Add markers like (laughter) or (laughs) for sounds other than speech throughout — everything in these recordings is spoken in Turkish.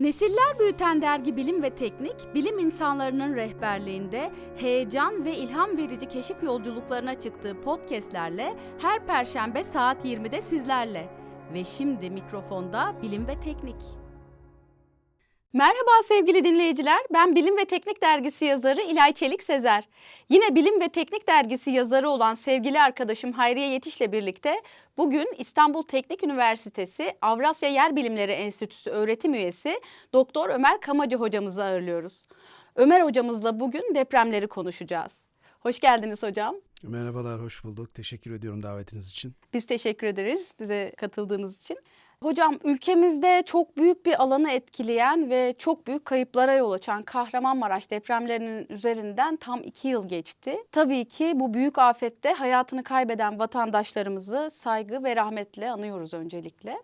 Nesiller büyüten dergi Bilim ve Teknik, bilim insanlarının rehberliğinde heyecan ve ilham verici keşif yolculuklarına çıktığı podcastlerle her perşembe saat 20'de sizlerle. Ve şimdi mikrofonda Bilim ve Teknik. Merhaba sevgili dinleyiciler. Ben Bilim ve Teknik Dergisi yazarı İlay Çelik Sezer. Yine Bilim ve Teknik Dergisi yazarı olan sevgili arkadaşım Hayriye Yetiş'le birlikte bugün İstanbul Teknik Üniversitesi Avrasya Yer Bilimleri Enstitüsü öğretim üyesi Doktor Ömer Kamacı hocamızı ağırlıyoruz. Ömer hocamızla bugün depremleri konuşacağız. Hoş geldiniz hocam. Merhabalar, hoş bulduk. Teşekkür ediyorum davetiniz için. Biz teşekkür ederiz bize katıldığınız için. Hocam ülkemizde çok büyük bir alanı etkileyen ve çok büyük kayıplara yol açan Kahramanmaraş depremlerinin üzerinden tam iki yıl geçti. Tabii ki bu büyük afette hayatını kaybeden vatandaşlarımızı saygı ve rahmetle anıyoruz öncelikle.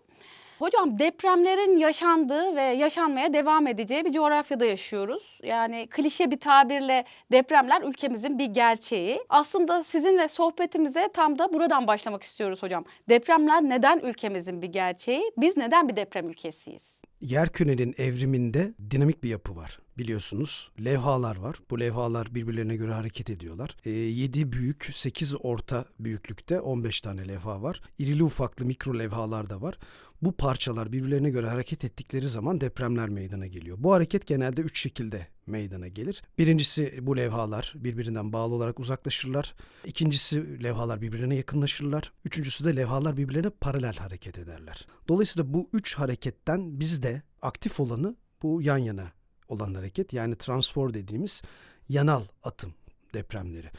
Hocam depremlerin yaşandığı ve yaşanmaya devam edeceği bir coğrafyada yaşıyoruz. Yani klişe bir tabirle depremler ülkemizin bir gerçeği. Aslında sizinle sohbetimize tam da buradan başlamak istiyoruz hocam. Depremler neden ülkemizin bir gerçeği? Biz neden bir deprem ülkesiyiz? Yer kürenin evriminde dinamik bir yapı var. Biliyorsunuz levhalar var. Bu levhalar birbirlerine göre hareket ediyorlar. E, 7 büyük, 8 orta büyüklükte 15 tane levha var. İrili ufaklı mikro levhalar da var. Bu parçalar birbirlerine göre hareket ettikleri zaman depremler meydana geliyor. Bu hareket genelde üç şekilde meydana gelir. Birincisi bu levhalar birbirinden bağlı olarak uzaklaşırlar. İkincisi levhalar birbirine yakınlaşırlar. Üçüncüsü de levhalar birbirlerine paralel hareket ederler. Dolayısıyla bu üç hareketten bizde aktif olanı bu yan yana olan hareket yani transfer dediğimiz yanal atım depremleri.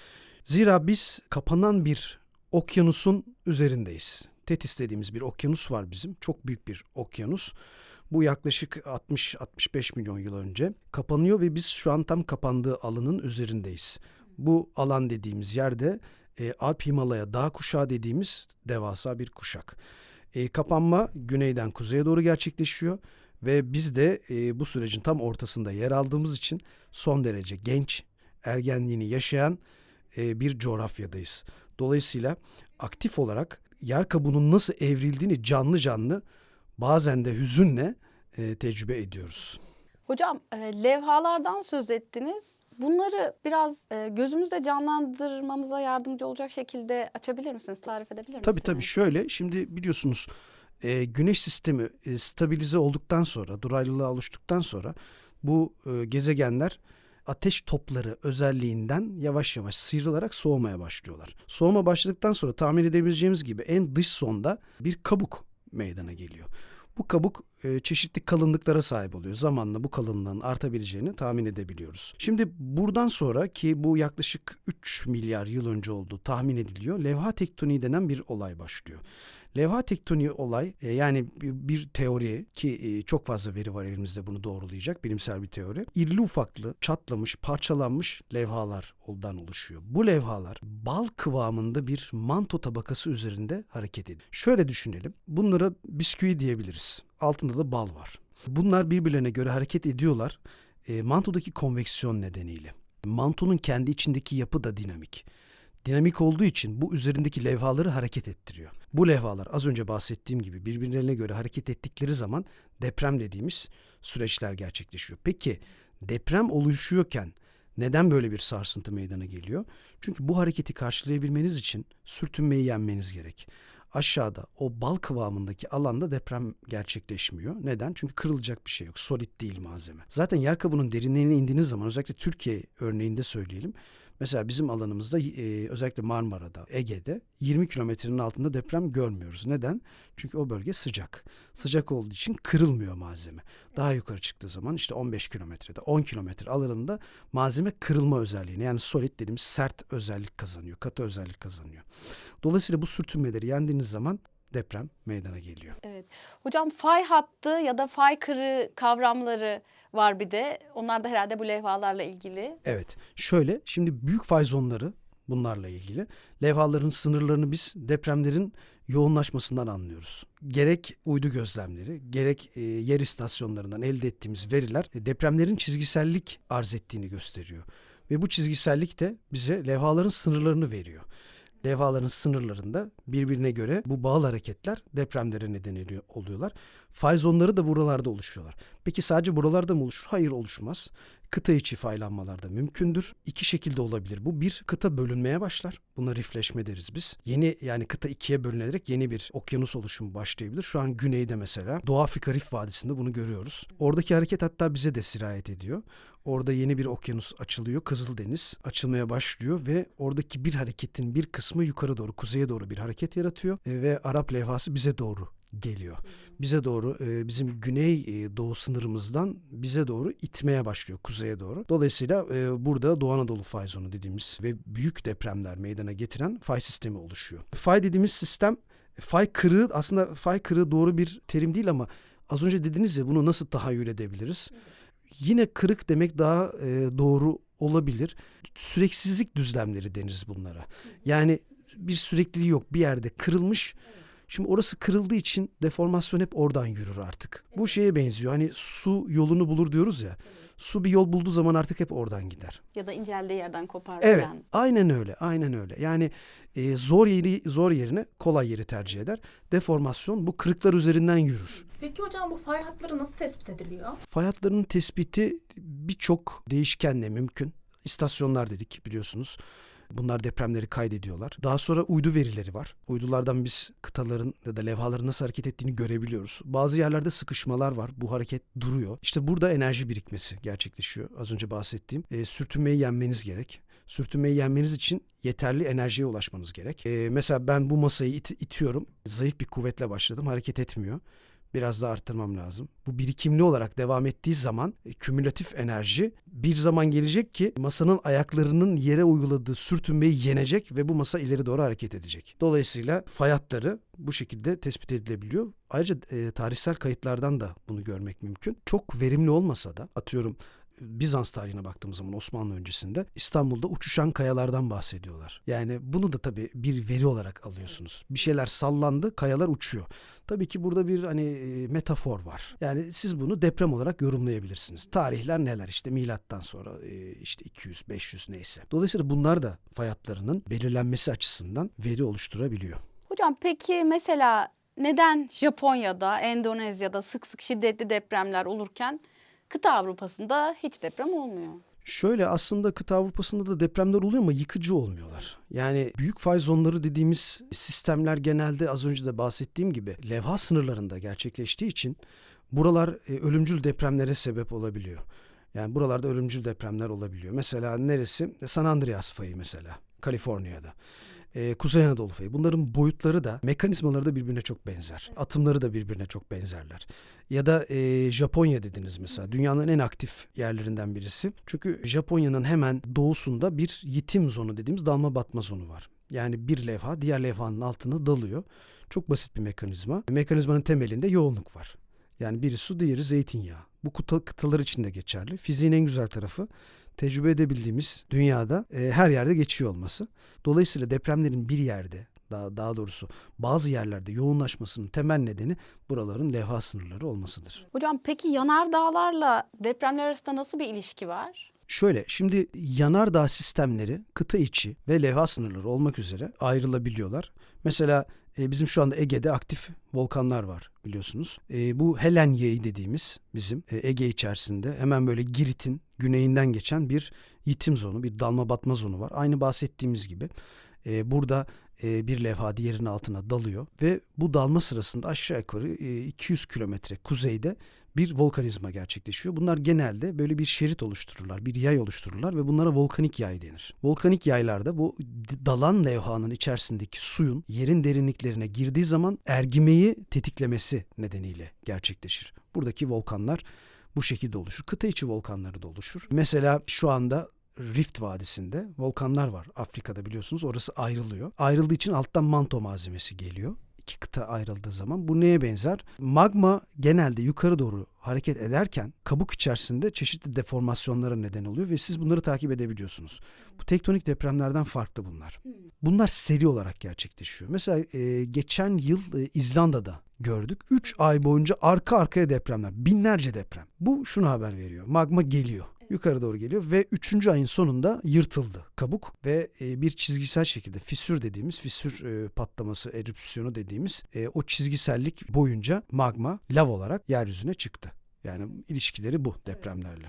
Zira biz kapanan bir okyanusun üzerindeyiz. Tetis dediğimiz bir okyanus var bizim. Çok büyük bir okyanus. Bu yaklaşık 60-65 milyon yıl önce kapanıyor ve biz şu an tam kapandığı alanın üzerindeyiz. Bu alan dediğimiz yerde e, Alp Himalaya dağ kuşağı dediğimiz devasa bir kuşak. E, kapanma güneyden kuzeye doğru gerçekleşiyor ve biz de e, bu sürecin tam ortasında yer aldığımız için son derece genç, ergenliğini yaşayan e, bir coğrafyadayız. Dolayısıyla aktif olarak yer kabuğunun nasıl evrildiğini canlı canlı bazen de hüzünle e, tecrübe ediyoruz. Hocam e, levhalardan söz ettiniz. Bunları biraz e, gözümüzde canlandırmamıza yardımcı olacak şekilde açabilir misiniz, tarif edebilir misiniz? Tabii tabii şöyle şimdi biliyorsunuz e, güneş sistemi e, stabilize olduktan sonra duraylılığa oluştuktan sonra bu e, gezegenler ateş topları özelliğinden yavaş yavaş sıyrılarak soğumaya başlıyorlar. Soğuma başladıktan sonra tahmin edebileceğimiz gibi en dış sonda bir kabuk meydana geliyor. Bu kabuk e, çeşitli kalınlıklara sahip oluyor. Zamanla bu kalınlığın artabileceğini tahmin edebiliyoruz. Şimdi buradan sonra ki bu yaklaşık 3 milyar yıl önce olduğu tahmin ediliyor. Levha tektoniği denen bir olay başlıyor. Levha tektoniği olay e, yani bir teori ki e, çok fazla veri var elimizde bunu doğrulayacak bilimsel bir teori. İrili ufaklı, çatlamış, parçalanmış levhalardan oluşuyor. Bu levhalar bal kıvamında bir manto tabakası üzerinde hareket ediyor. Şöyle düşünelim. Bunlara bisküvi diyebiliriz. Altında da bal var. Bunlar birbirlerine göre hareket ediyorlar. E, mantodaki konveksiyon nedeniyle. Mantonun kendi içindeki yapı da dinamik dinamik olduğu için bu üzerindeki levhaları hareket ettiriyor. Bu levhalar az önce bahsettiğim gibi birbirlerine göre hareket ettikleri zaman deprem dediğimiz süreçler gerçekleşiyor. Peki deprem oluşuyorken neden böyle bir sarsıntı meydana geliyor? Çünkü bu hareketi karşılayabilmeniz için sürtünmeyi yenmeniz gerek. Aşağıda o bal kıvamındaki alanda deprem gerçekleşmiyor. Neden? Çünkü kırılacak bir şey yok. Solid değil malzeme. Zaten yer kabuğunun derinliğine indiğiniz zaman özellikle Türkiye örneğinde söyleyelim. Mesela bizim alanımızda e, özellikle Marmara'da, Ege'de 20 kilometrenin altında deprem görmüyoruz. Neden? Çünkü o bölge sıcak. Sıcak olduğu için kırılmıyor malzeme. Daha yukarı çıktığı zaman işte 15 kilometrede, 10 kilometre alanında malzeme kırılma özelliğini yani solid dediğimiz sert özellik kazanıyor, katı özellik kazanıyor. Dolayısıyla bu sürtünmeleri yendiğiniz zaman deprem meydana geliyor. Evet. Hocam fay hattı ya da fay kırı kavramları var bir de. Onlar da herhalde bu levhalarla ilgili. Evet. Şöyle şimdi büyük fay zonları bunlarla ilgili. Levhaların sınırlarını biz depremlerin yoğunlaşmasından anlıyoruz. Gerek uydu gözlemleri, gerek e, yer istasyonlarından elde ettiğimiz veriler e, depremlerin çizgisellik arz ettiğini gösteriyor. Ve bu çizgisellik de bize levhaların sınırlarını veriyor. Levhaların sınırlarında birbirine göre bu bağıl hareketler depremlere neden oluyor- oluyorlar. Fay zonları da buralarda oluşuyorlar. Peki sadece buralarda mı oluşur? Hayır oluşmaz. Kıta içi faylanmalar da mümkündür. İki şekilde olabilir. Bu bir kıta bölünmeye başlar. Buna rifleşme deriz biz. Yeni yani kıta ikiye bölünerek yeni bir okyanus oluşumu başlayabilir. Şu an güneyde mesela Doğu Afrika Rif Vadisi'nde bunu görüyoruz. Oradaki hareket hatta bize de sirayet ediyor. Orada yeni bir okyanus açılıyor. Kızıldeniz açılmaya başlıyor ve oradaki bir hareketin bir kısmı yukarı doğru, kuzeye doğru bir hareket yaratıyor E, ve Arap levhası bize doğru geliyor. Bize doğru e, bizim güney e, doğu sınırımızdan bize doğru itmeye başlıyor kuzeye doğru. Dolayısıyla e, burada Doğu Anadolu fay zonu dediğimiz ve büyük depremler meydana getiren fay sistemi oluşuyor. Fay dediğimiz sistem fay kırığı aslında fay kırığı doğru bir terim değil ama az önce dediniz ya bunu nasıl tahayyül edebiliriz? Yine kırık demek daha doğru olabilir. Süreksizlik düzlemleri deniriz bunlara. Yani bir sürekliliği yok bir yerde kırılmış. Şimdi orası kırıldığı için deformasyon hep oradan yürür artık. Bu şeye benziyor. Hani su yolunu bulur diyoruz ya. Su bir yol bulduğu zaman artık hep oradan gider. Ya da inceldiği yerden kopar Evet, falan. aynen öyle, aynen öyle. Yani e, zor yeri zor yerine kolay yeri tercih eder. Deformasyon bu kırıklar üzerinden yürür. Peki hocam bu fay hatları nasıl tespit ediliyor? Fay hatlarının tespiti birçok değişkenle mümkün. İstasyonlar dedik biliyorsunuz. Bunlar depremleri kaydediyorlar. Daha sonra uydu verileri var. Uydulardan biz kıtaların ya da levhaların nasıl hareket ettiğini görebiliyoruz. Bazı yerlerde sıkışmalar var. Bu hareket duruyor. İşte burada enerji birikmesi gerçekleşiyor. Az önce bahsettiğim. E, sürtünmeyi yenmeniz gerek. Sürtünmeyi yenmeniz için yeterli enerjiye ulaşmanız gerek. E, mesela ben bu masayı it- itiyorum. Zayıf bir kuvvetle başladım. Hareket etmiyor biraz daha arttırmam lazım. Bu birikimli olarak devam ettiği zaman e, kümülatif enerji bir zaman gelecek ki masanın ayaklarının yere uyguladığı sürtünmeyi yenecek ve bu masa ileri doğru hareket edecek. Dolayısıyla fay hatları bu şekilde tespit edilebiliyor. Ayrıca e, tarihsel kayıtlardan da bunu görmek mümkün. Çok verimli olmasa da atıyorum Bizans tarihine baktığımız zaman Osmanlı öncesinde İstanbul'da uçuşan kayalardan bahsediyorlar. Yani bunu da tabii bir veri olarak alıyorsunuz. Bir şeyler sallandı, kayalar uçuyor. Tabii ki burada bir hani e, metafor var. Yani siz bunu deprem olarak yorumlayabilirsiniz. Tarihler neler işte milattan sonra e, işte 200, 500 neyse. Dolayısıyla bunlar da fay belirlenmesi açısından veri oluşturabiliyor. Hocam peki mesela neden Japonya'da, Endonezya'da sık sık şiddetli depremler olurken kıta Avrupa'sında hiç deprem olmuyor? Şöyle aslında kıta Avrupa'sında da depremler oluyor ama yıkıcı olmuyorlar. Yani büyük fay zonları dediğimiz sistemler genelde az önce de bahsettiğim gibi levha sınırlarında gerçekleştiği için buralar e, ölümcül depremlere sebep olabiliyor. Yani buralarda ölümcül depremler olabiliyor. Mesela neresi? San Andreas fayı mesela. Kaliforniya'da. Ee, Kuzey Anadolu fayı. Bunların boyutları da mekanizmaları da birbirine çok benzer. Atımları da birbirine çok benzerler. Ya da e, Japonya dediniz mesela. Dünyanın en aktif yerlerinden birisi. Çünkü Japonya'nın hemen doğusunda bir yitim zonu dediğimiz dalma batma zonu var. Yani bir levha diğer levhanın altına dalıyor. Çok basit bir mekanizma. Mekanizmanın temelinde yoğunluk var. Yani biri su diğeri zeytinyağı. Bu kıta, kıtalar için de geçerli. Fiziğin en güzel tarafı tecrübe edebildiğimiz dünyada e, her yerde geçiyor olması. Dolayısıyla depremlerin bir yerde daha, daha doğrusu bazı yerlerde yoğunlaşmasının temel nedeni buraların levha sınırları olmasıdır. Hocam peki yanardağlarla depremler arasında nasıl bir ilişki var? Şöyle şimdi yanardağ sistemleri kıta içi ve levha sınırları olmak üzere ayrılabiliyorlar. Mesela e, bizim şu anda Ege'de aktif volkanlar var biliyorsunuz. E, bu Helen Yeği dediğimiz bizim e, Ege içerisinde hemen böyle Girit'in güneyinden geçen bir yitim zonu, bir dalma batma zonu var. Aynı bahsettiğimiz gibi e, burada e, bir levha diğerinin altına dalıyor ve bu dalma sırasında aşağı yukarı e, 200 kilometre kuzeyde bir volkanizma gerçekleşiyor. Bunlar genelde böyle bir şerit oluştururlar, bir yay oluştururlar ve bunlara volkanik yay denir. Volkanik yaylarda bu dalan levhanın içerisindeki suyun yerin derinliklerine girdiği zaman ergimeyi tetiklemesi nedeniyle gerçekleşir. Buradaki volkanlar bu şekilde oluşur. Kıta içi volkanları da oluşur. Mesela şu anda Rift Vadisi'nde volkanlar var. Afrika'da biliyorsunuz orası ayrılıyor. Ayrıldığı için alttan manto malzemesi geliyor. İki kıta ayrıldığı zaman bu neye benzer? Magma genelde yukarı doğru hareket ederken kabuk içerisinde çeşitli deformasyonlara neden oluyor ve siz bunları takip edebiliyorsunuz. Bu tektonik depremlerden farklı bunlar. Bunlar seri olarak gerçekleşiyor. Mesela e, geçen yıl e, İzlanda'da gördük. 3 ay boyunca arka arkaya depremler, binlerce deprem. Bu şunu haber veriyor. Magma geliyor. Yukarı doğru geliyor ve 3. ayın sonunda yırtıldı kabuk ve e, bir çizgisel şekilde fissür dediğimiz fissür e, patlaması erupsiyonu dediğimiz e, o çizgisellik boyunca magma lav olarak yeryüzüne çıktı. Yani ilişkileri bu depremlerle.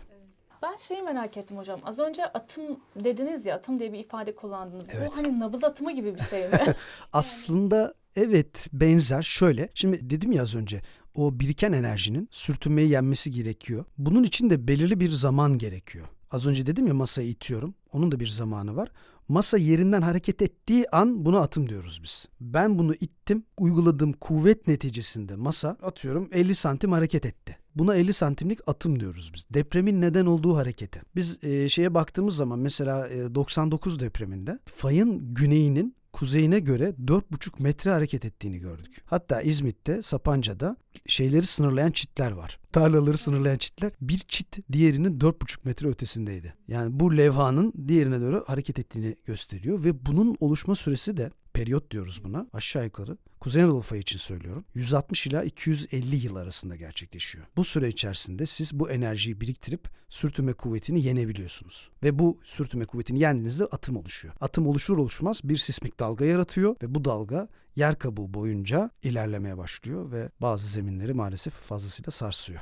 Ben şeyi merak ettim hocam. Az önce atım dediniz ya, atım diye bir ifade kullandınız. Evet. Bu hani nabız atımı gibi bir şey mi? (laughs) Aslında evet benzer şöyle. Şimdi dedim ya az önce o biriken enerjinin sürtünmeyi yenmesi gerekiyor. Bunun için de belirli bir zaman gerekiyor. Az önce dedim ya masayı itiyorum. Onun da bir zamanı var. Masa yerinden hareket ettiği an buna atım diyoruz biz. Ben bunu ittim. Uyguladığım kuvvet neticesinde masa atıyorum 50 santim hareket etti. Buna 50 santimlik atım diyoruz biz. Depremin neden olduğu hareketi. Biz e, şeye baktığımız zaman mesela e, 99 depreminde fayın güneyinin kuzeyine göre 4,5 metre hareket ettiğini gördük. Hatta İzmit'te, Sapanca'da şeyleri sınırlayan çitler var. Tarlaları sınırlayan çitler. Bir çit diğerinin 4,5 metre ötesindeydi. Yani bu levhanın diğerine doğru hareket ettiğini gösteriyor ve bunun oluşma süresi de periyot diyoruz buna aşağı yukarı. Kuzey Anadolu fayı için söylüyorum. 160 ila 250 yıl arasında gerçekleşiyor. Bu süre içerisinde siz bu enerjiyi biriktirip sürtünme kuvvetini yenebiliyorsunuz. Ve bu sürtünme kuvvetini yendiğinizde atım oluşuyor. Atım oluşur oluşmaz bir sismik dalga yaratıyor ve bu dalga yer kabuğu boyunca ilerlemeye başlıyor ve bazı zeminleri maalesef fazlasıyla sarsıyor.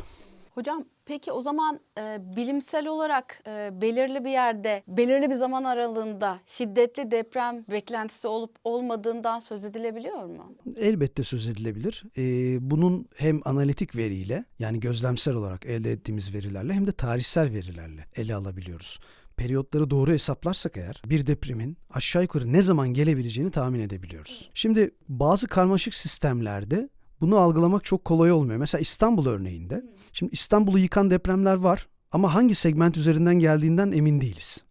Hocam peki o zaman e, bilimsel olarak e, belirli bir yerde, belirli bir zaman aralığında şiddetli deprem beklentisi olup olmadığından söz edilebiliyor mu? Elbette söz edilebilir. Ee, bunun hem analitik veriyle yani gözlemsel olarak elde ettiğimiz verilerle hem de tarihsel verilerle ele alabiliyoruz. Periyotları doğru hesaplarsak eğer bir depremin aşağı yukarı ne zaman gelebileceğini tahmin edebiliyoruz. Şimdi bazı karmaşık sistemlerde bunu algılamak çok kolay olmuyor. Mesela İstanbul örneğinde. Şimdi İstanbul'u yıkan depremler var ama hangi segment üzerinden geldiğinden emin değiliz.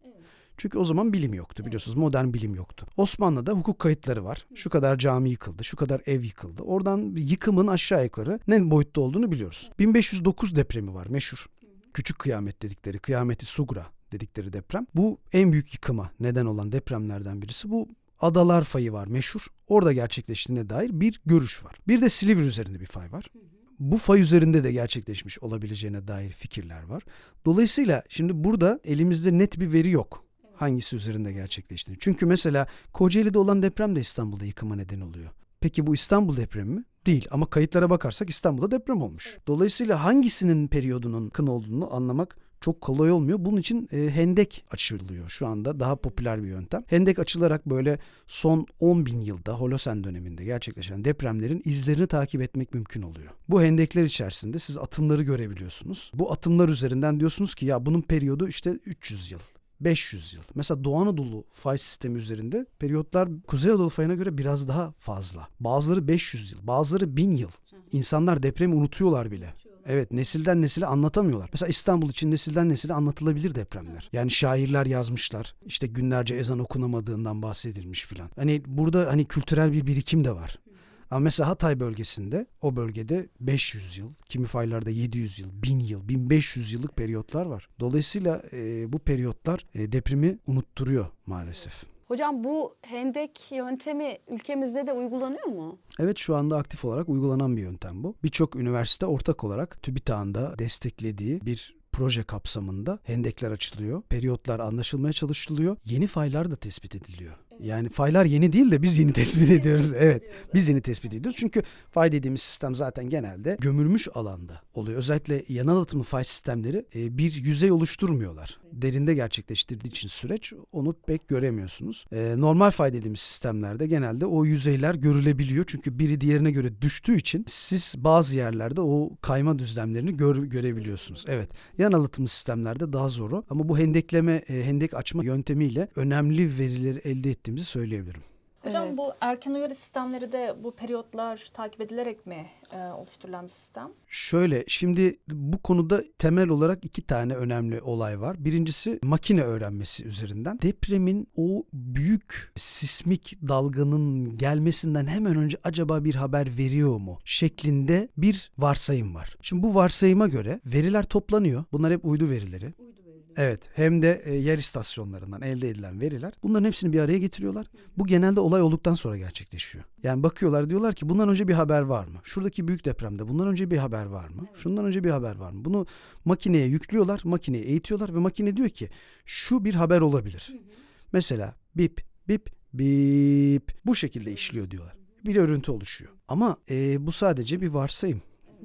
Çünkü o zaman bilim yoktu biliyorsunuz modern bilim yoktu. Osmanlı'da hukuk kayıtları var. Şu kadar cami yıkıldı, şu kadar ev yıkıldı. Oradan yıkımın aşağı yukarı ne boyutta olduğunu biliyoruz. 1509 depremi var meşhur. Küçük kıyamet dedikleri, kıyameti Sugra dedikleri deprem. Bu en büyük yıkıma neden olan depremlerden birisi. Bu Adalar fayı var meşhur. Orada gerçekleştiğine dair bir görüş var. Bir de Silivri üzerinde bir fay var. Bu fay üzerinde de gerçekleşmiş olabileceğine dair fikirler var. Dolayısıyla şimdi burada elimizde net bir veri yok. Hangisi üzerinde gerçekleştiğini. Çünkü mesela Kocaeli'de olan deprem de İstanbul'da yıkıma neden oluyor. Peki bu İstanbul depremi mi? Değil ama kayıtlara bakarsak İstanbul'da deprem olmuş. Dolayısıyla hangisinin periyodunun kın olduğunu anlamak çok kolay olmuyor. Bunun için e, hendek açılıyor şu anda daha popüler bir yöntem. Hendek açılarak böyle son 10 bin yılda Holosen döneminde gerçekleşen depremlerin izlerini takip etmek mümkün oluyor. Bu hendekler içerisinde siz atımları görebiliyorsunuz. Bu atımlar üzerinden diyorsunuz ki ya bunun periyodu işte 300 yıl. 500 yıl. Mesela Doğu Anadolu fay sistemi üzerinde periyotlar Kuzey Anadolu fayına göre biraz daha fazla. Bazıları 500 yıl, bazıları 1000 yıl. İnsanlar depremi unutuyorlar bile. Evet nesilden nesile anlatamıyorlar. Mesela İstanbul için nesilden nesile anlatılabilir depremler. Yani şairler yazmışlar. İşte günlerce ezan okunamadığından bahsedilmiş filan. Hani burada hani kültürel bir birikim de var. Ama mesela Hatay bölgesinde o bölgede 500 yıl, kimi faylarda 700 yıl, 1000 yıl, 1500 yıllık periyotlar var. Dolayısıyla e, bu periyotlar e, depremi unutturuyor maalesef. Hocam bu hendek yöntemi ülkemizde de uygulanıyor mu? Evet şu anda aktif olarak uygulanan bir yöntem bu. Birçok üniversite ortak olarak TÜBİTAK'ın da desteklediği bir proje kapsamında hendekler açılıyor. Periyotlar anlaşılmaya çalışılıyor. Yeni faylar da tespit ediliyor. Yani faylar yeni değil de biz yeni tespit ediyoruz. Evet. Biz yeni tespit ediyoruz. Çünkü fay dediğimiz sistem zaten genelde gömülmüş alanda oluyor. Özellikle yanal atımlı fay sistemleri e, bir yüzey oluşturmuyorlar. Derinde gerçekleştirdiği için süreç onu pek göremiyorsunuz. E, normal fay dediğimiz sistemlerde genelde o yüzeyler görülebiliyor. Çünkü biri diğerine göre düştüğü için siz bazı yerlerde o kayma düzlemlerini gör, görebiliyorsunuz. Evet. Yanal atımlı sistemlerde daha zor o. Ama bu hendekleme, e, hendek açma yöntemiyle önemli verileri elde ettiğimizi söyleyebilirim. hocam Evet. bu erken uyarı sistemleri de bu periyotlar takip edilerek mi e, oluşturulan bir sistem? Şöyle şimdi bu konuda temel olarak iki tane önemli olay var. Birincisi makine öğrenmesi üzerinden. Depremin o büyük sismik dalganın gelmesinden hemen önce acaba bir haber veriyor mu şeklinde bir varsayım var. Şimdi bu varsayıma göre veriler toplanıyor. Bunlar hep uydu verileri. Evet hem de e, yer istasyonlarından elde edilen veriler bunların hepsini bir araya getiriyorlar. Bu genelde olay olduktan sonra gerçekleşiyor. Yani bakıyorlar diyorlar ki bundan önce bir haber var mı? Şuradaki büyük depremde bundan önce bir haber var mı? Şundan önce bir haber var mı? Bunu makineye yüklüyorlar, makineyi eğitiyorlar ve makine diyor ki şu bir haber olabilir. Mesela bip bip bip bu şekilde işliyor diyorlar. Bir örüntü oluşuyor. Ama e, bu sadece bir varsayım.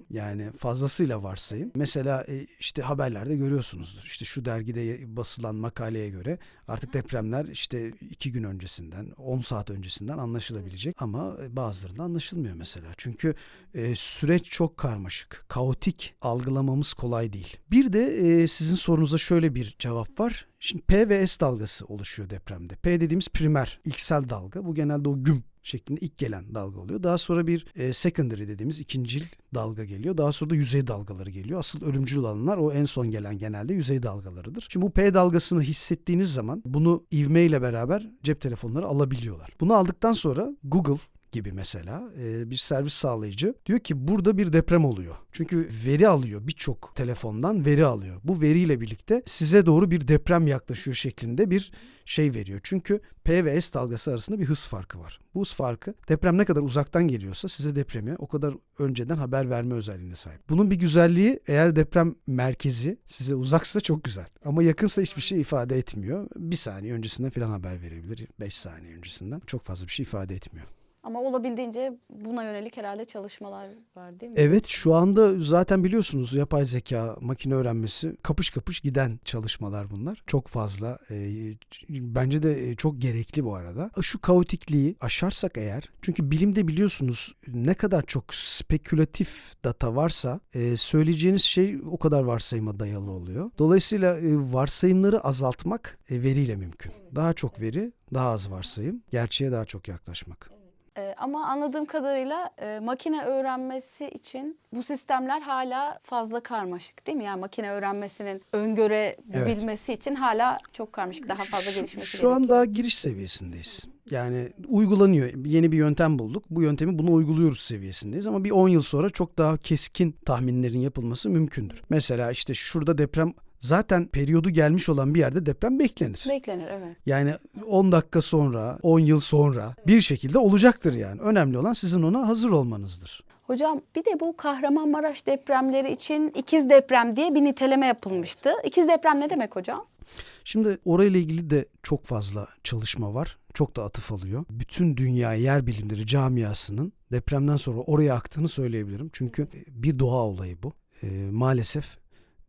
Yani fazlasıyla varsayım. Mesela e, işte haberlerde görüyorsunuzdur. İşte şu dergide basılan makaleye göre artık depremler işte iki gün öncesinden, 10 saat öncesinden anlaşılabilecek. Ama e, bazılarında anlaşılmıyor mesela. Çünkü e, süreç çok karmaşık, kaotik, algılamamız kolay değil. Bir de sizin sorunuza şöyle bir cevap var. Şimdi P ve S dalgası oluşuyor depremde. P dediğimiz primer, ilksel dalga. Bu genelde o güm şeklinde ilk gelen dalga oluyor. Daha sonra bir e, secondary dediğimiz ikincil dalga geliyor. Daha sonra da yüzey dalgaları geliyor. Asıl ölümcül olanlar o en son gelen genelde yüzey dalgalarıdır. Şimdi bu P dalgasını hissettiğiniz zaman bunu ivmeyle beraber cep telefonları alabiliyorlar. Bunu aldıktan sonra Google gibi mesela e, bir servis sağlayıcı diyor ki burada bir deprem oluyor. Çünkü veri alıyor birçok telefondan veri alıyor. Bu veriyle birlikte size doğru bir deprem yaklaşıyor şeklinde bir şey veriyor. Çünkü P ve S dalgası arasında bir hız farkı var. Bu hız farkı deprem ne kadar uzaktan geliyorsa size depremi o kadar önceden haber verme özelliğine sahip. Bunun bir güzelliği eğer deprem merkezi size uzaksa çok güzel. Ama yakınsa hiçbir şey ifade etmiyor. Bir saniye öncesinden falan haber verebilir. Beş saniye öncesinden. Çok fazla bir şey ifade etmiyor. Ama olabildiğince buna yönelik herhalde çalışmalar var değil mi? Evet şu anda zaten biliyorsunuz yapay zeka, makine öğrenmesi kapış kapış giden çalışmalar bunlar. Çok fazla. e, bence de e, çok gerekli bu arada. Şu kaotikliği aşarsak eğer çünkü bilimde biliyorsunuz ne kadar çok spekülatif data varsa e, söyleyeceğiniz şey o kadar varsayıma dayalı oluyor. Dolayısıyla e, varsayımları azaltmak e, veriyle mümkün. Daha çok veri, daha az varsayım, gerçeğe daha çok yaklaşmak. Ee, ama anladığım kadarıyla e, makine öğrenmesi için bu sistemler hala fazla karmaşık değil mi? Yani makine öğrenmesinin öngörebilmesi için hala çok karmaşık, daha fazla Şu- gelişmesi Şu an gerekiyor. daha giriş seviyesindeyiz. Yani uygulanıyor. Yeni bir yöntem bulduk. Bu yöntemi buna uyguluyoruz seviyesindeyiz. Ama bir 10 yıl sonra çok daha keskin tahminlerin yapılması mümkündür. Mesela işte şurada deprem zaten periyodu gelmiş olan bir yerde deprem beklenir. Beklenir evet. Yani 10 dakika sonra, 10 yıl sonra bir şekilde olacaktır yani. Önemli olan sizin ona hazır olmanızdır. Hocam bir de bu Kahramanmaraş depremleri için ikiz deprem diye bir niteleme yapılmıştı. İkiz deprem ne demek hocam? Şimdi orayla ilgili de çok fazla çalışma var. Çok da atıf alıyor. Bütün dünya yer bilimleri camiasının depremden sonra oraya aktığını söyleyebilirim. Çünkü bir doğa olayı bu. Ee, maalesef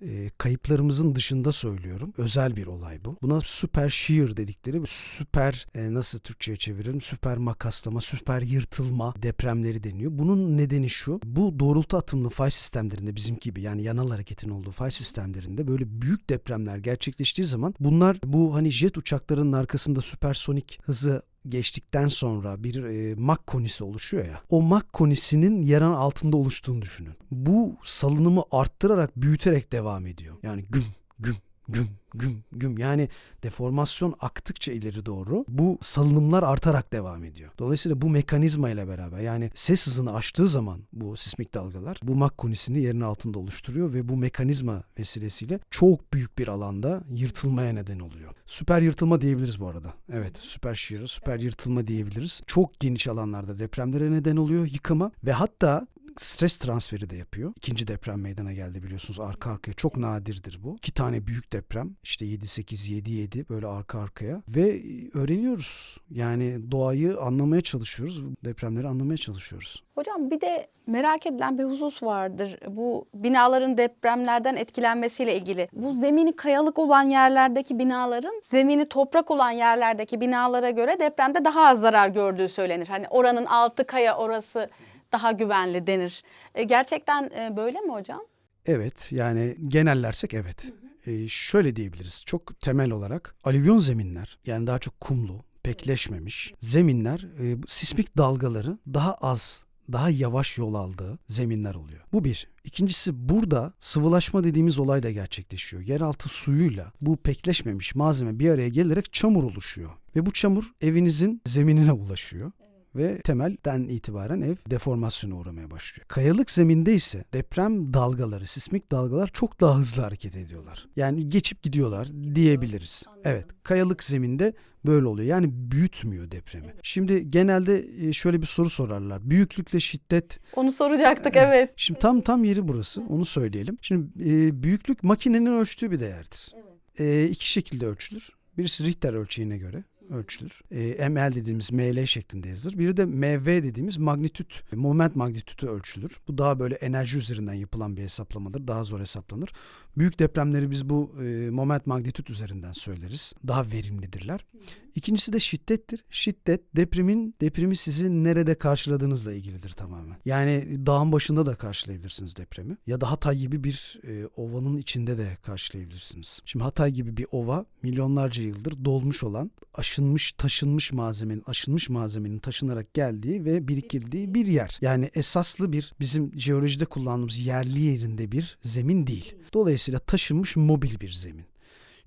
e, kayıplarımızın dışında söylüyorum. Özel bir olay bu. Buna süper shear dedikleri süper e, nasıl Türkçe'ye çeviririm? Süper makaslama, süper yırtılma depremleri deniyor. Bunun nedeni şu. Bu doğrultu atımlı fay sistemlerinde bizim gibi yani yanal hareketin olduğu fay sistemlerinde böyle büyük depremler gerçekleştiği zaman bunlar bu hani jet uçaklarının arkasında süpersonik hızı geçtikten sonra bir e, Mach konisi oluşuyor ya. O Mach konisinin yerin altında oluştuğunu düşünün. Bu salınımı arttırarak, büyüterek devam ediyor. Yani güm güm güm güm güm yani deformasyon aktıkça ileri doğru bu salınımlar artarak devam ediyor. Dolayısıyla bu mekanizma ile beraber yani ses hızını aştığı zaman bu sismik dalgalar bu Mach konisini yerin altında oluşturuyor ve bu mekanizma vesilesiyle çok büyük bir alanda yırtılmaya neden oluyor. Süper yırtılma diyebiliriz bu arada. Evet süper shear, süper yırtılma diyebiliriz. Çok geniş alanlarda depremlere neden oluyor, yıkıma ve hatta stres transferi de yapıyor. İkinci deprem meydana geldi biliyorsunuz arka arkaya. Çok nadirdir bu. İki tane büyük deprem işte 7-8, 7-7 böyle arka arkaya ve öğreniyoruz. Yani doğayı anlamaya çalışıyoruz. Depremleri anlamaya çalışıyoruz. Hocam bir de merak edilen bir husus vardır. Bu binaların depremlerden etkilenmesiyle ilgili. Bu zemini kayalık olan yerlerdeki binaların zemini toprak olan yerlerdeki binalara göre depremde daha az zarar gördüğü söylenir. Hani oranın altı kaya orası daha güvenli denir. E, gerçekten e, böyle mi hocam? Evet yani genellersek evet. Ee, şöyle diyebiliriz çok temel olarak alüvyon zeminler yani daha çok kumlu, pekleşmemiş zeminler e, sismik dalgaları daha az daha yavaş yol aldığı zeminler oluyor. Bu bir. İkincisi burada sıvılaşma dediğimiz olay da gerçekleşiyor. Yeraltı suyuyla bu pekleşmemiş malzeme bir araya gelerek çamur oluşuyor. Ve bu çamur evinizin zeminine ulaşıyor. Ve temelden itibaren ev deformasyona uğramaya başlıyor. Kayalık zeminde ise deprem dalgaları, sismik dalgalar çok daha hızlı hareket ediyorlar. Yani geçip gidiyorlar diyebiliriz. Evet, kayalık zeminde böyle oluyor. Yani büyütmüyor depremi. Şimdi genelde e, şöyle bir soru sorarlar. Büyüklükle şiddet Onu soracaktık evet. Şimdi tam tam yeri burası. Onu söyleyelim. Şimdi e, büyüklük makinenin ölçtüğü bir değerdir. E, iki şekilde ölçülür. Birisi Richter ölçeğine göre ölçülür. E, ML dediğimiz ML şeklinde yazılır. Biri de MV dediğimiz magnitüt, moment magnitütü ölçülür. Bu daha böyle enerji üzerinden yapılan bir hesaplamadır. Daha zor hesaplanır. Büyük depremleri biz bu e, moment magnitüt üzerinden söyleriz. Daha verimlidirler. İkincisi de şiddettir. Şiddet depremin depremi sizi nerede karşıladığınızla ilgilidir tamamen. Yani dağın başında da karşılayabilirsiniz depremi. Ya da Hatay gibi bir e, ovanın içinde de karşılayabilirsiniz. Şimdi Hatay gibi bir ova milyonlarca yıldır dolmuş olan, aşınmış, taşınmış malzemenin, aşınmış malzemenin taşınarak geldiği ve birikildiği bir yer. Yani esaslı bir bizim jeolojide kullandığımız yerli yerinde bir zemin değil. Dolayısıyla taşınmış mobil bir zemin.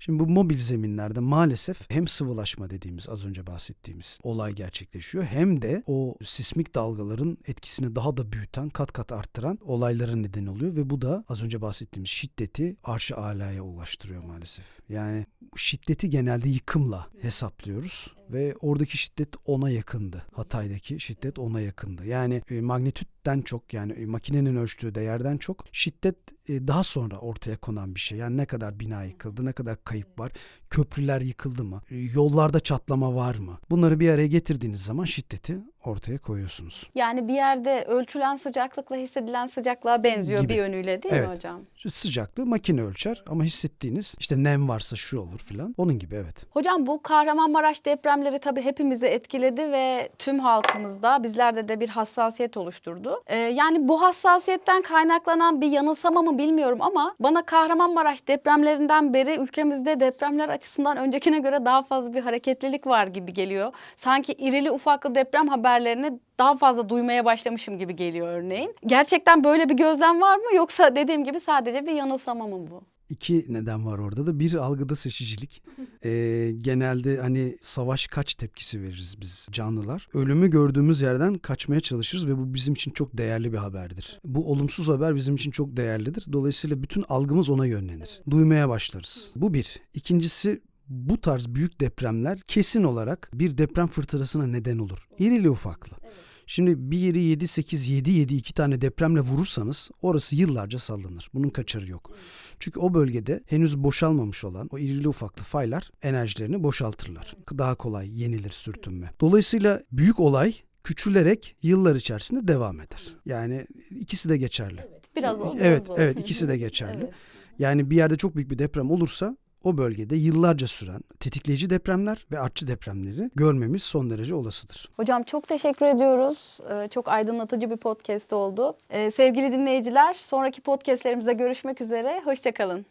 Şimdi bu mobil zeminlerde maalesef hem sıvılaşma dediğimiz az önce bahsettiğimiz olay gerçekleşiyor hem de o sismik dalgaların etkisini daha da büyüten, kat kat arttıran olaylara neden oluyor ve bu da az önce bahsettiğimiz şiddeti arş-ı alaya ulaştırıyor maalesef. Yani şiddeti genelde yıkımla hesaplıyoruz ve oradaki şiddet ona yakındı. Hatay'daki şiddet ona yakındı. Yani e, magnitütten çok yani e, makinenin ölçtüğü değerden çok şiddet e, daha sonra ortaya konan bir şey. Yani ne kadar bina yıkıldı, ne kadar kayıp var, köprüler yıkıldı mı, e, yollarda çatlama var mı? Bunları bir araya getirdiğiniz zaman şiddeti ortaya koyuyorsunuz. Yani bir yerde ölçülen sıcaklıkla hissedilen sıcaklığa benziyor Gibi. bir yönüyle değil mi Evet. hocam? Şu Sıcaklığı makine ölçer ama hissettiğiniz işte nem varsa şu olur filan. Onun gibi evet. Hocam bu Kahramanmaraş depremleri tabii hepimizi etkiledi ve tüm halkımızda bizlerde de bir hassasiyet oluşturdu. Ee, yani bu hassasiyetten kaynaklanan bir yanılsama mı bilmiyorum ama bana Kahramanmaraş depremlerinden beri ülkemizde depremler açısından öncekine göre daha fazla bir hareketlilik var gibi geliyor. Sanki irili ufaklı deprem haberlerini daha fazla duymaya başlamışım gibi geliyor örneğin. Gerçekten böyle bir gözlem var mı yoksa dediğim gibi sadece bir yanılsama mı bu? İki neden var orada da. Bir algıda seçicilik. (laughs) Ee, genelde hani savaş kaç tepkisi veririz biz canlılar. Ölümü gördüğümüz yerden kaçmaya çalışırız ve bu bizim için çok değerli bir haberdir. Bu olumsuz haber bizim için çok değerlidir. Dolayısıyla bütün algımız ona yönlenir. Duymaya başlarız. Bu bir. İkincisi bu tarz büyük depremler kesin olarak bir deprem fırtınasına neden olur. İrili ufaklı. Şimdi bir yeri 7 8 7 7 iki tane depremle vurursanız orası yıllarca sallanır. Bunun kaçarı yok. Çünkü o bölgede henüz boşalmamış olan o irili ufaklı faylar enerjilerini boşaltırlar. Daha kolay yenilir sürtünme. Dolayısıyla büyük olay küçülerek yıllar içerisinde devam eder. Yani ikisi de geçerli. Biraz o, biraz Evet, o. evet ikisi de geçerli. Evet. Yani bir yerde çok büyük bir deprem olursa o bölgede yıllarca süren tetikleyici depremler ve artçı depremleri görmemiz son derece olasıdır. Hocam çok teşekkür ediyoruz. Ee, Çok aydınlatıcı bir podcast oldu. Ee, Sevgili dinleyiciler, sonraki podcastlerimizde görüşmek üzere. Hoşçakalın.